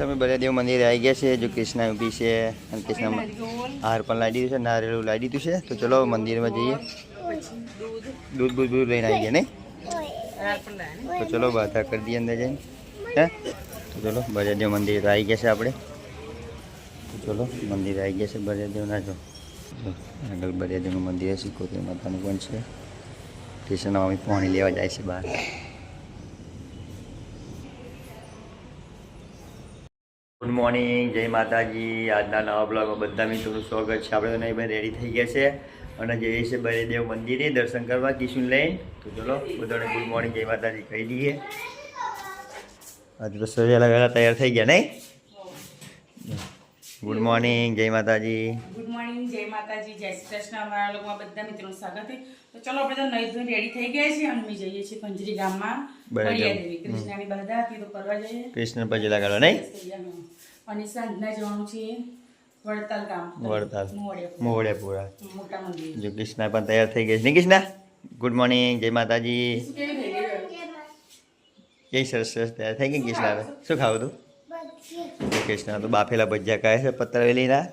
બસ અમે બળદેવ મંદિરે આવી ગયા છે. જો કૃષ્ણ ઊભી છે અને કૃષ્ણ હાર પણ લાવી દીધું છે નારિયેળું લાવી દીધું છે. તો ચલો મંદિરમાં જઈએ. દૂધ બૂધ બૂધ લઈને આવી ગયા નહીં? તો ચલો બાધા કરી દઈએ અંદર જઈને. હે? તો ચલો બળદેવ મંદિર તો આવી ગયા છે આપણે. તો ચલો મંદિર આવી ગયા છે બળદેવના જો. આગળ બળદેવનું મંદિર છે સિકોતેર માતાનું પણ છે. કૃષ્ણ અમે પાણી લેવા જાય છે બહાર. ગુડ મોર્નિંગ જય માતાજી આજના નવા બ્લોગમાં બધા મિત્રોનું સ્વાગત છે. આપણે નહીં ભાઈ રેડી થઈ ગયા છે. અને જઈએ છીએ બરેદેવ મંદિરે દર્શન કરવા કિશુન લઈને. તો ચલો, બધાને ગુડ મોર્નિંગ જય માતાજી કહી દઈએ. આજે તો સવેલા વહેલા તૈયાર થઈ ગયા, નહીં? ગુડ મોર્નિંગ જય માતાજી જય માતાજી જય શ્રી કૃષ્ણ. અમારા લોકોમાં બધા મિત્રોનું સ્વાગત છે. તો ચલો આપણે તો નહીં ધોઈ રેડી થઈ ગયા છીએ અને અમે જઈએ છીએ પંજરી ગામમાં. દેવી કૃષ્ણની બધા હતી તો કરવા જઈએ. કૃષ્ણ પછી લગાડો નહીં? અને સાંજના જવાનું છે વડતાલ ગામ. વડતાલ. મોવડિયાપુરા. મોટા મંદિર. જો કૃષ્ણ પણ તૈયાર થઈ ગઈ છે. કૃષ્ણ? ગુડ મોર્નિંગ જય માતાજી. કઈ સરસ સરસ તૈયાર થઈ ગઈ કૃષ્ણ હવે? શું ખાવું તું કૃષ્ણ તો બાફેલા ભજીયા કહે છે પતરવેલીના.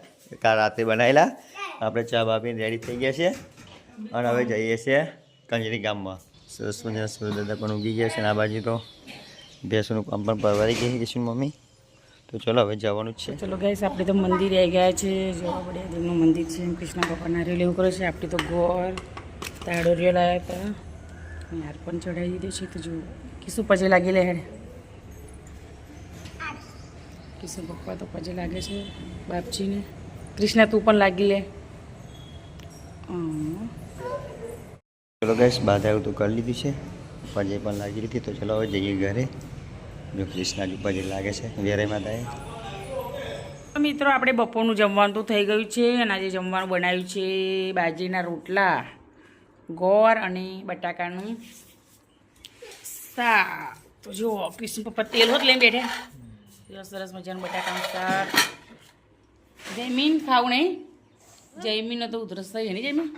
કાલ રાતે બનાવેલા. આપણે ચા બાપીને રેડી થઈ ગયા છે અને હવે જઈએ છીએ કંજરી ગામમાં. સરસ મજાના સૂર્યદાદા પણ ઉગી ગયા છે અને આ બાજુ તો ભેંસોનું કામ પણ પરવારી ગઈ છે મમ્મી? તો ચલો હવે જવાનું જ છે. ચલો ગાઈસ આપણે તો મંદિરે આવી ગયા છે. જોવા પડે દેવનું મંદિર છે. કૃષ્ણ ભગવાનના એવું કરે છે. આપણે તો ગોળ તાળોરિયો લાવ્યા હતા. યાર પણ ચડાવી દીધો છે. તો જો કીશું પજે લાગી લે હેડ. કિસુ પપ્પા તો પજે લાગે છે બાપજીને. કૃષ્ણ તું પણ લાગી લે. ચલો ગેસ બાદ એવું તો, કરી લીધું છે. પજે પણ લાગી લીધી, તો ચલો હવે જઈએ ઘરે. જો કૃષ્ણાજી પજે લાગે છે વેરે માતાએ. મિત્રો, આપણે બપોરનું જમવાનું તો થઈ ગયું છે, અને આજે જમવાનું બનાવ્યું છે બાજરીના રોટલા, ગોળ અને બટાકાનું શાક. તો જો, કૃષ્ણ પપ્પા તેલ હોત લઈને બેઠા. સરસ મજાનું બટાકાનું શાક. જમીન ખાવું નહીં. જયમીન તો ઉધરસ થઈ ને જયમીન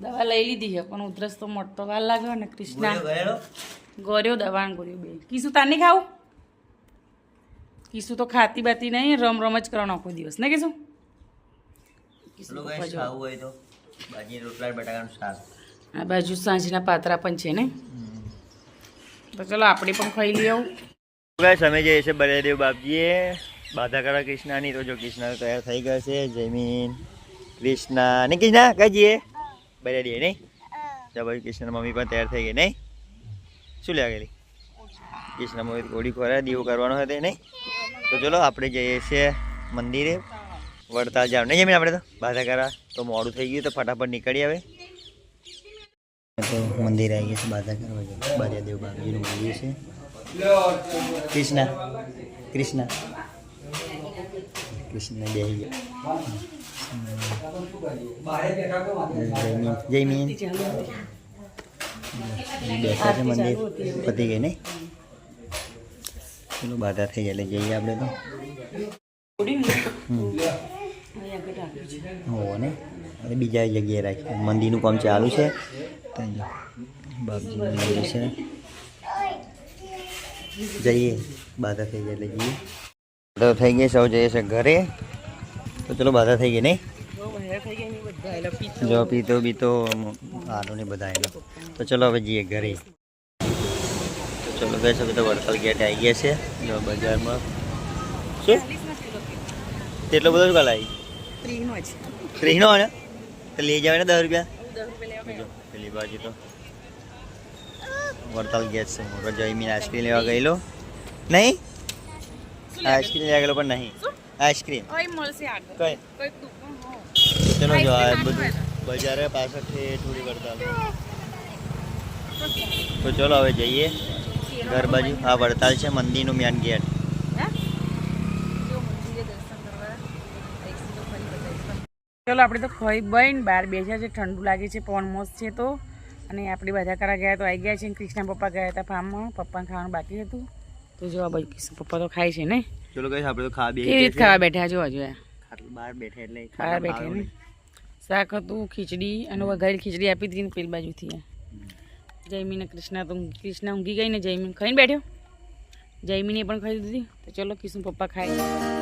દવા લઈ લીધી છે પણ ઉધરસ તો મોટો વાર લાગ્યો ને કૃષ્ણા. ગોર્યો દવા ગોર્યો બે. કીશું તાને ખાવું? કીસું તો ખાતી બાતી નહીં રમ રમ જ કરવાનો આખો દિવસ. ને કીશું કીશું ખાવું હોય તો. બાજી રોટલા બટાકાનું શાક. આ બાજુ સાંજના પાતરા પણ છે ને. તો ચલો આપણે પણ ખાઈ લઈએ ગાઈસ અમે જઈએ છીએ બળદેવ બાપજીએ. બાધા કરવા કૃષ્ણાની તો જો કૃષ્ણ તૈયાર થઈ ગયા છે. જયમીન કૃષ્ણ. ને કૃષ્ણ કહીએ બળદેવ નહીં? તો ભાઈ કૃષ્ણ મમ્મી પણ તૈયાર થઈ ગઈ, નહીં? શું લેવા ગયેલી? કૃષ્ણ મમ્મી ઘોડી ખોરા દીવો કરવાનો હતો, નહીં? તો ચલો, આપણે જઈએ છીએ મંદિરે, વડતાલ જાવ. નહીં જમીન આપણે તો? બાધા કરવા તો મોડું થઈ ગયું, તો ફટાફટ નીકળી આવે તો મંદિર આવી ગયા છે બાધા કરવા બાજાદેવ બાપજીનું મંદિર છે. કૃષ્ણ કૃષ્ણ. કૃષ્ણ જય જય મીન બેઠા છે મંદિર પતી ગઈ નહીં ચલો બાધા થઈ જાય એટલે જઈએ આપણે તો. હો ને હવે બીજા જગ્યાએ રાખીએ મંદિરનું કામ ચાલુ છે ત્યાં જો મંદિર છે જઈએ બાધા થઈ જાય એટલે જઈએ તો થઈ ગઈ સૌ જઈએ છે ઘરે. તો ચલો બાધા થઈ ગઈ નહીં? જો પીતો બીતો આનો નહીં બધા એનો તો ચલો હવે જઈએ ઘરે. તો ચલો ગઈ છે તો વડતાલ ગેટ આવી ગયા છે. જો બજારમાં. શું? કેટલો બધો કાલ આવી ત્રીનો ને? તો લઈ જાવ ને દસ રૂપિયા? પેલી બાજુ તો. વડતાલ ગેટ છે. મોટો જયમીન આઈસ્ક્રીમ લેવા ગયેલો. નહીં? આઈસ્ક્રીમ ગયેલો પણ નહીં. આઈસ્ક્રીમ. કઈ? ચલો જો આ બધું બજારે પાછળથી થોડી વડતાલ તો ચલો હવે જઈએ. ઘર બાજુ. આ વડતાલ છે મંદિરનું મેન ગેટ ચલો આપણે તો ખાઈ બન બહાર બેસ્યા છે. ઠંડુ લાગે છે પવન મસ્ત છે તો. અને આપણે બધા કરા ગયા તો આવી ગયા છે કૃષ્ણ પપ્પા ગયા હતા ફાર્મમાં. પપ્પાને ખાવાનું બાકી હતું. તો જો આ બાજુ પપ્પા તો ખાય છે ને. ચલો કઈ આપણે તો ખા બેઠા કેવી રીતે ખાવા બેઠા જોવા જોયા બહાર બેઠા એટલે ખાવા બેઠા ને? શાક હતું ખીચડી અને વઘારી ખીચડી આપી દીધી ને પેલી બાજુથી. જયમીન કૃષ્ણ તો કૃષ્ણ ઊંઘી ગઈ ને જયમીન ખાઈને બેઠ્યો જયમીને પણ ખાઈ દીધી. તો ચલો કિશન પપ્પા ખાય.